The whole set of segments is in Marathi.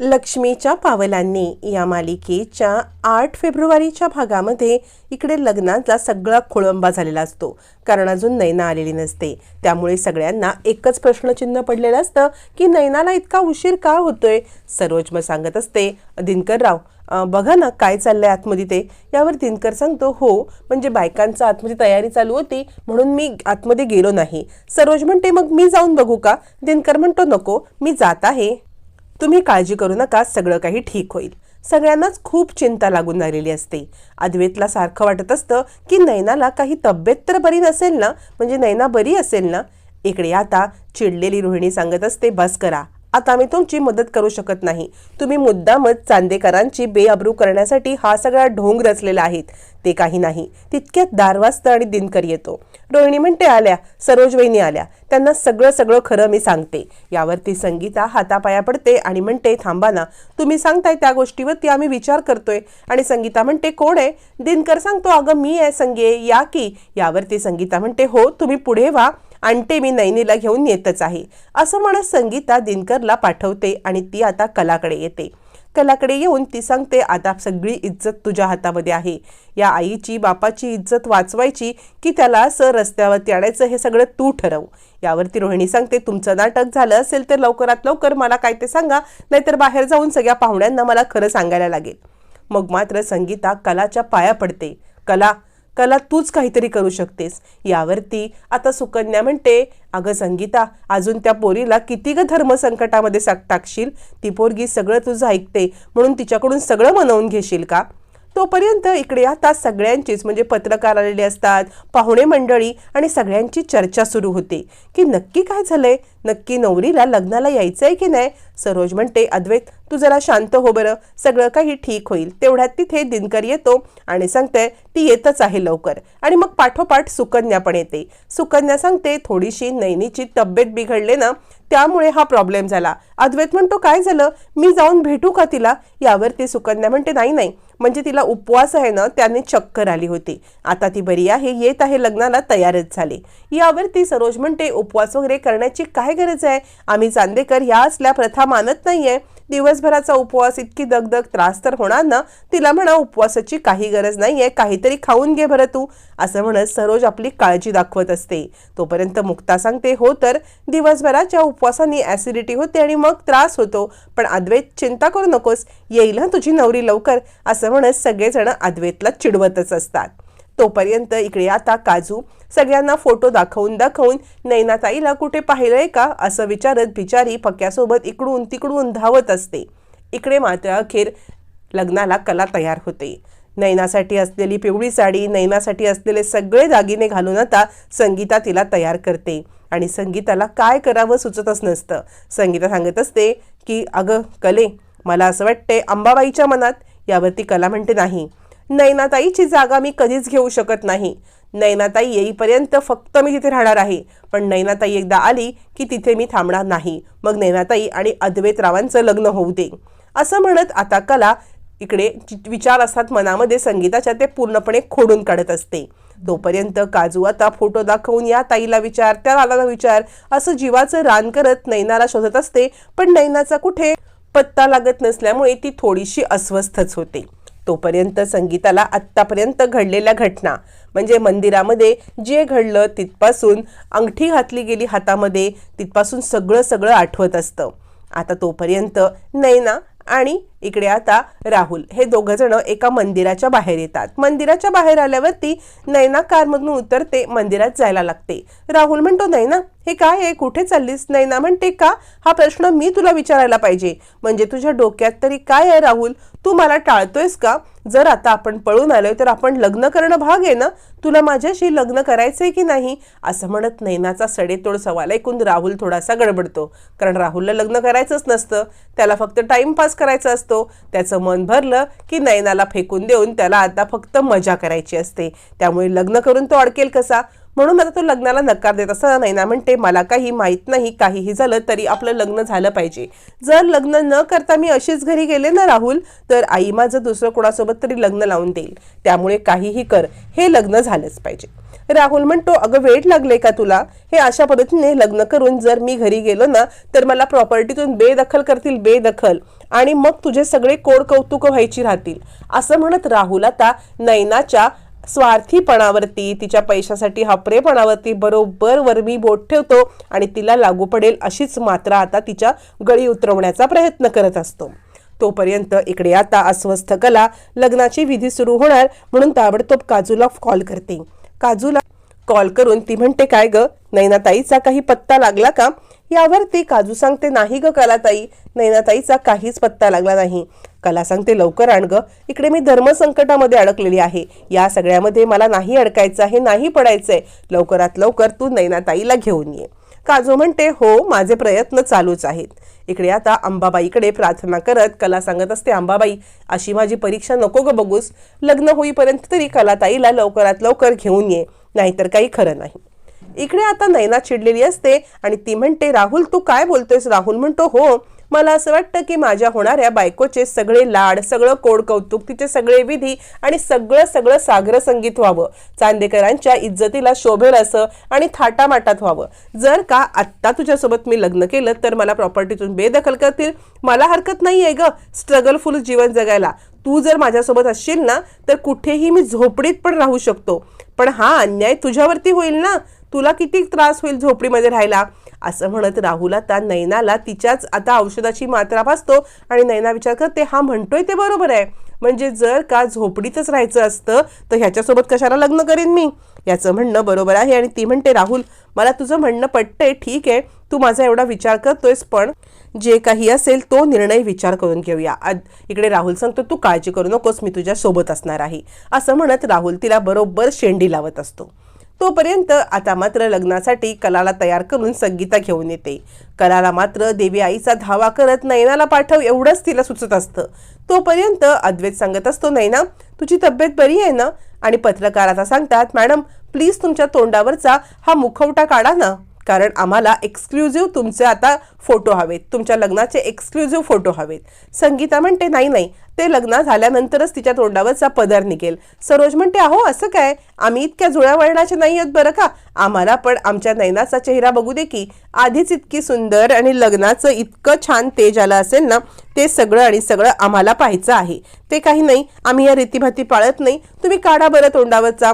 लक्ष्मीच्या पावलांनी या मालिकेच्या आठ फेब्रुवारीच्या भागामध्ये इकडे लग्नाचा सगळा खोळंबा झालेला असतो. कारण अजून नैना आलेली नसते. त्यामुळे सगळ्यांना एकच प्रश्नचिन्ह पडलेलं असतं की नैनाला इतका उशीर का होतोय? सरोज मग सांगत असते दिनकरराव बघा ना काय चाललंय आतमध्ये ते. यावर दिनकर सांगतो हो म्हणजे बायकांचं आतमध्ये तयारी चालू होती म्हणून मी आतमध्ये गेलो नाही. सरोज म्हणते मग मी जाऊन बघू का? दिनकर म्हणतो नको मी जात आहे. तुम्ही काळजी करू नका सगळं काही ठीक होईल. सगळ्यांनाच खूप चिंता लागून राहिलेली असते. अद्वैतला सारखं वाटत असतं की नैनाला काही तब्येत तर बरी नसेल ना? म्हणजे नैना बरी असेल ना? इकडे आता चिडलेली रोहिणी सांगत असते बस करा. आता मी तुमची मदत करू शकत नाही. तुम्ही मुद्दामच चांदेकरांची बेअब्रू करण्यासाठी हा सगळा ढोंग रचलेला आहेत. ते काही नाही. तितक्यात दारवास्त आणि दिनकर येतो. रोहिणी म्हणते आल्या. सरोज वहिनी आल्या. त्यांना सगळं सगळं खरं मी सांगते. यावरती संगीता हातापाया पडते आणि म्हणते थांबा ना. तुम्ही सांगताय त्या गोष्टीवरती आम्ही विचार करतोय. आणि संगीता म्हणते कोण आहे? दिनकर सांगतो. अगं मी आहे संगे. या की? यावरती संगीता म्हणते हो तुम्ही पुढे व्हा. आणते मी नैनीला घेऊन येतच आहे असं म्हणत संगीता दिनकरला पाठवते आणि ती आता कलाकडे येते. कलाकडे येऊन ती सांगते आता सगळी इज्जत तुझ्या हातामध्ये आहे. या आईची बापाची इज्जत वाचवायची की त्याला असं रस्त्यावरती आणायचं हे सगळं तू ठरव. यावरती रोहिणी सांगते तुमचं नाटक झालं असेल तर लवकरात लवकर मला काय ते सांगा नाहीतर बाहेर जाऊन सगळ्या पाहुण्यांना मला खरं सांगायला लागेल. मग मात्र संगीता कलाच्या पाया पडते. कला कला तूच काहीतरी करू शकतेस. यावरती आता सुकन्या म्हणते अगं संगीता अजून त्या पोरीला किती ग धर्मसंकटामध्ये साक टाकशील? ती पोरगी सगळं तुझं ऐकते म्हणून तिच्याकडून सगळं मनवून घेशील का? तोपर्यंत इकडे आता सगळ्यांचीच म्हणजे पत्रकार आलेले असतात पाहुणे मंडळी आणि सगळ्यांची चर्चा सुरू होते. की नक्की काय झालंय? नक्की नवरीला लग्नाला यायचं आहे की नाही? सरोज म्हणते अद्वैत तू जरा शांत हो बरं. सगळं काही ठीक होईल. तेवढ्यात तिथे दिनकर येतो आणि सांगते ती येतच आहे लवकर. आणि मग पाठोपाठ सुकन्या पण येते. सुकन्या सांगते थोडीशी नैनीची तब्येत बिघडले ना त्यामुळे हा प्रॉब्लेम झाला. अद्वैत म्हणतो काय झालं? मी जाऊन भेटू का तिला? यावरती सुकन्या म्हणते नाही नाही. म्हणजे तिला उपवास आहे ना त्याने चक्कर आली होती. आता ती बरी आहे येत आहे लग्नाला तयारच झाली. यावर ती सरोज म्हणते उपवास वगैरे करण्याची काय गरज आहे? आम्ही चांदेकर या असल्या प्रथा मानत नाहीये. दिवसभराचा उपवास इतकी दगदग त्रास तर होणार ना? तिला म्हणा उपवासाची काही गरज नाहीये काहीतरी खाऊन घे बरं तू असं म्हणत सरोज आपली काळजी दाखवत असते. तोपर्यंत मुक्ता सांगते हो तर दिवसभराच्या उपवासाने ॲसिडिटी होते आणि मग त्रास होतो. पण अद्वैत चिंता करू नकोस येईल तुझी नवरी लवकर असं म्हणत सगळेजण अद्वैतला चिडवतच असतात. तोपर्यंत इकडे आता काजू सगळ्यांना फोटो दाखवून दाखवून नैनाताईला कुठे पाहिलंय का? असं विचारत बिचारी पक्यासोबत इकडून तिकडून धावत असते. इकडे मात्र अखेर लग्नाला कला तयार होते. नैनासाठी असलेली पिवळी साडी नैनासाठी असलेले सगळे दागिने घालून आता संगीता तिला तयार करते. आणि संगीताला काय करावं सुचतच नसतं. संगीता सांगत असते की अगं कले मला असं वाटते अंबाबाईच्या मनात यावरती कला म्हणते नाही. नैनाताईची जागा मी कधीच घेऊ शकत नाही. नैनाताई येईपर्यंत फक्त मी तिथे राहणार आहे. पण नैनाताई एकदा आली की तिथे मी थांबणार नाही. मग नैनाताई आणि अद्वैतरावांचं लग्न होऊ दे. असं म्हणत आता कला इकडे विचार असतात मनामध्ये संगीताच्या ते पूर्णपणे खोडून काढत असते. तोपर्यंत काजू आता फोटो दाखवून या ताईला विचार त्या आला विचार असं जीवाचं रान करत नैनाला शोधत असते. पण नैनाचा कुठे पत्ता लागत नसल्यामुळे ती थोडीशी अस्वस्थच होते. तोपर्यंत संगीताला आत्तापर्यंत घडलेल्या घटना म्हणजे मंदिरामध्ये जे घडलं तिथपासून अंगठी घातली गेली हातामध्ये तिथपासून सगळं सगळं आठवत असतं. आता तोपर्यंत नैना आणि इकडे आता राहुल. हे दोघ जण एका मंदिराच्या बाहेर येतात. मंदिराच्या बाहेर आल्यावरती नैना कारमधून उतरते मंदिरात जायला लागते. राहुल म्हणतो नैना हे काय आहे? कुठे चाललीस? नैना म्हणते का? हा प्रश्न मी तुला विचारायला पाहिजे. म्हणजे तुझ्या डोक्यात तरी काय आहे राहुल? तू मला टाळतोयस का? जर आता आपण पळून आलोय तर आपण लग्न करणं भाग आहे ना? तुला माझ्याशी लग्न करायचंय की नाही? असं म्हणत नैनाचा सडेतोड सवाल ऐकून राहुल थोडासा गडबडतो. कारण राहुलला लग्न करायचंच नसतं. त्याला फक्त टाइमपास करायचा असतो. त्याचं मन भरलं की नयनाला फेकून देऊन त्याला आता फक्त मजा करायची असते. त्यामुळे लग्न करून तो अडकेल कसा? म्हणून आता तो लग्नाला नकार देत असं नैना म्हणते मला काही माहीत नाही काहीही झालं तरी आपलं लग्न झालं पाहिजे. जर लग्न न करता मी अशीच घरी गेले ना राहुल तर आई माझं दुसरं कोणासोबत तरी लग्न लावून देईल. त्यामुळे काहीही कर. हे लग्न झालंच पाहिजे. राहुल म्हणतो अगं वेट लागले का तुला? हे अशा पद्धतीने लग्न करून जर मी घरी गेलो ना तर मला प्रॉपर्टीतून बेदखल करतील बेदखल. आणि मग तुझे सगळे कोड कौतुक व्हायची राहतील. असं म्हणत राहुल आता नैनाच्या स्वार्थीपणावरती तिच्या पैशासाठी हपरेपणावरती बरोबर वरमी बोट ठेवतो आणि तिला लागू पडेल अशीच मात्रा आता तिच्या गळी उतरवण्याचा प्रयत्न करत असतो. तोपर्यंत इकडे आता अस्वस्थ कला लग्नाची विधी सुरू होणार म्हणून ताबडतोब काजूला कॉल करते. काजूला कॉल करून ती म्हणते काय ग? नैनाताईचा काही पत्ता लागला का? यावर ती काजू सांगते नाही ग कलाताई. नैनाताईचा काहीच पत्ता लागला नाही. कला सांगते लवकर आण ग. इकडे मी धर्मसंकटामध्ये अडकलेली आहे. या सगळ्यामध्ये मला नाही अडकायचं आहे नाही पडायचंय. लवकरात लवकर तू नैनाताईला घेऊन ये. काजू म्हणते हो माझे प्रयत्न चालूच आहेत. इकडे आता अंबाबाईकडे प्रार्थना करत कला सांगत असते अंबाबाई अशी माझी परीक्षा नको ग बघूस. लग्न होईपर्यंत तरी कलाताईला लवकरात लवकर घेऊन ये नाहीतर काही खरं नाही. इकडे आता नैना चिडलेली असते आणि ती म्हणते राहुल तू काय बोलतोयस? राहुल म्हणतो हो मला असं वाटतं की माझ्या होणाऱ्या बायकोचे सगळे लाड सगळं कोड कौतुक तिचे सगळे विधी आणि सगळं सगळं सागर संगीत व्हावं. चांदेकरांच्या इज्जतीला शोभेल असं आणि थाटामाटात व्हावं. जर का आत्ता तुझ्यासोबत मी लग्न केलं तर मला प्रॉपर्टीतून बेदखल करतील. मला हरकत नाही आहे ग स्ट्रगलफुल जीवन जगायला. तू जर माझ्यासोबत असशील ना तर कुठेही मी झोपडीत पण राहू शकतो. पण हा अन्याय तुझ्यावरती होईल ना? तुला किती त्रास होईल झोपडीमध्ये राहायला? असं म्हणत राहुल आता नैनाला तिच्याच आता औषधाची मात्रा भासतो आणि नैना विचार करते हा म्हणतोय ते बरोबर आहे. म्हणजे जर का झोपडीतच राहायचं असतं तर ह्याच्यासोबत कशाला लग्न करेन मी? याचं म्हणणं बरोबर आहे आणि ती म्हणते राहुल मला तुझं म्हणणं पटतंय ठीक आहे. तू माझा एवढा विचार करतोयस पण जे काही असेल तो निर्णय विचार करून घेऊया. इकडे राहुल सांगतो तू काळजी करू नकोस मी तुझ्या सोबत असणार आहे. असं म्हणत राहुल तिला बरोबर शेंडी लावत असतो. तोपर्यंत आता मात्र लग्नासाठी कलाला तयार करून संगीता घेऊन येते. कलाला मात्र देवी आईचा धावा करत नैनाला पाठव एवढंच तिला सुचत असतं. तोपर्यंत अद्वैत सांगत असतो नैना तुझी तब्येत बरी आहे ना? आणि पत्रकाराचा सांगतात मॅडम प्लीज तुमच्या तोंडावरचा हा मुखवटा काढा ना. कारण आम्हाला एक्सक्लुझिव्ह तुमचे आता फोटो हवेत. तुमच्या लग्नाचे एक्सक्लुझिव्ह फोटो हवेत. संगीता म्हणते नाही नाही ते लग्न झाल्यानंतरच तिच्या तोंडावरचा पदर निघेल. सरोज म्हणते अहो असं काय? आम्ही इतक्या जुळ्या वळणाचे नाही आहेत बरं का? आम्हाला पण आमच्या नैनाचा चेहरा बघू दे की. आधीच इतकी सुंदर आणि लग्नाचं इतकं छान तेज आलं असेल ना ते सगळं आणि सगळं आम्हाला पाहायचं आहे. ते काही नाही आम्ही या रीतीभाती पाळत नाही. तुम्ही काढा बरं तोंडावरचा.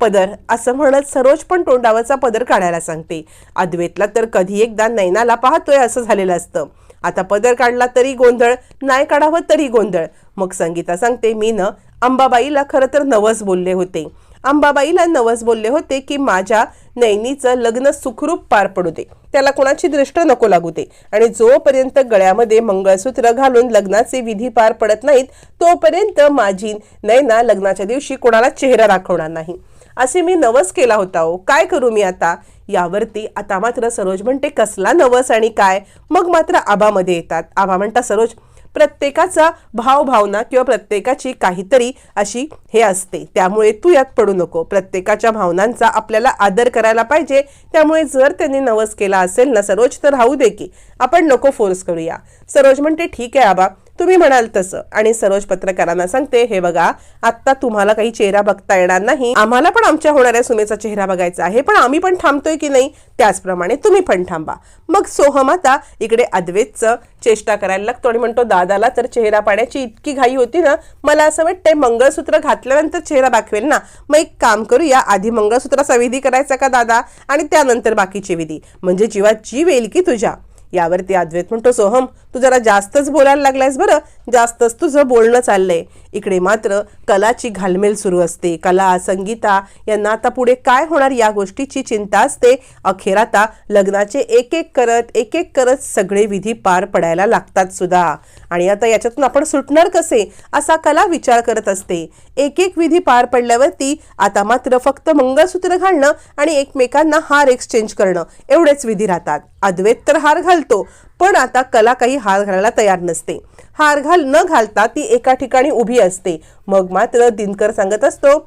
पदर असं म्हणत सरोज पण तोंडावरचा पदर काढायला सांगते. अद्वैतला तर कधी एकदा नैनाला पाहतोय असं झालेलं असतं. आता पदर काढला तरी गोंधळ नाही काढावं तरी गोंधळ. मग संगीता सांगते मी न अंबाबाईला खरं तर नवस बोलले होते. अंबाबाईला नवस बोलले होते की माझ्या नैनीचं लग्न सुखरूप पार पडू दे. त्याला कोणाची दृष्ट नको लागू दे. आणि जोपर्यंत गळ्यामध्ये मंगळसूत्र घालून लग्नाचे विधी पार पडत नाहीत तोपर्यंत माझी नैना लग्नाच्या दिवशी कोणाला चेहरा दाखवणार नाही. असे मी नवस केला होता हो. काय करू मी आता? यावरती आता मात्र सरोज म्हणते कसला नवस आणि काय? मग मात्र आबामध्ये येतात. आबा म्हणता सरोज प्रत्येकाचा भावभावना किंवा प्रत्येकाची काहीतरी अशी हे असते. त्यामुळे तू यात पडू नको. प्रत्येकाच्या भावनांचा आपल्याला आदर करायला पाहिजे. त्यामुळे जर त्यांनी नवस केला असेल ना सरोज तर राहू दे की. आपण नको फोर्स करूया. सरोज म्हणते ठीक आहे आबा. तुम्ही म्हणाल तसं. आणि सरोज पत्रकारांना सांगते हे बघा आत्ता तुम्हाला काही चेहरा बघता येणार नाही. आम्हाला पण आमच्या होणाऱ्या सुनेचा चेहरा बघायचा आहे पण आम्ही पण थांबतोय की नाही? त्याचप्रमाणे तुम्ही पण थांबा. मग सोहम आता इकडे अद्वेतचं चेष्टा करायला लागतो आणि म्हणतो दादाला तर चेहरा पाण्याची इतकी घाई होती ना मला असं वाटतंय मंगळसूत्र घातल्यानंतर चेहरा दाखवेल ना. मग एक काम करूया आधी मंगळसूत्राचा विधी करायचा का दादा? आणि त्यानंतर बाकीची विधी. म्हणजे जीवात जीव येईल की तुझ्या? यावरती अद्वैत म्हणतो सोहम तू जरा जास्तच बोलायला लागलायस बरं. जास्तच तुझं बोलणं चाललंय. इकडे मात्र कलाची घालमेल सुरू असते. कला संगीता यांना आता पुढे काय होणार या गोष्टीची चिंता असते. अखेर आता लग्नाचे एक एक करत एक एक करत सगळे विधी पार पडायला लागतात सुद्धा. आणि आता याच्यातून आपण सुटणार कसे? असा कला विचार करत असते. एक एक विधी पार पडल्यावरती आता मात्र फक्त मंगळसूत्र घालणं आणि एकमेकांना हार एक्सचेंज करणं. एवढेच विधी राहतात. अद्वैत तर हार घालतो पण आता कला काही हार घालायला तयार नसते. हार घाल न घालता ती एका ठिकाणी उभी असते. मग मात्र दिनकर सांगत असतो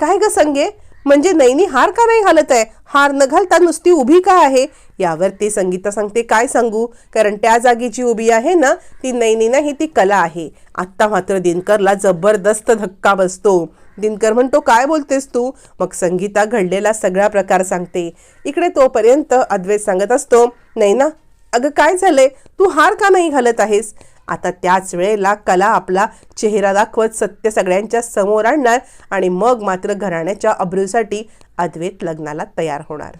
काय ग संगे? म्हणजे नैनी हार का नाही घालत आहे? हार न घालता नुसती उभी का आहे? यावर ते संगीता सांगते काय सांगू? कारण त्या जागी जी उभी आहे ना ती नैनी नाही ती कला आहे. आत्ता मात्र दिनकरला जबरदस्त धक्का बसतो. दिनकर म्हणतो काय बोलतेस तू? मग संगीता घडलेला सगळा प्रकार सांगते. इकडे तोपर्यंत अद्वैत सांगत असतो नाही ना अगं काय झालंय? तू हार का नाही घालत आहेस? आता त्याच वेळेला कला आपला चेहरा दाखवत सत्य सगळ्यांच्या समोर आणणार आणि मग मात्र घराण्याच्या अब्रूसाठी अद्वैत लग्नाला तयार होणार.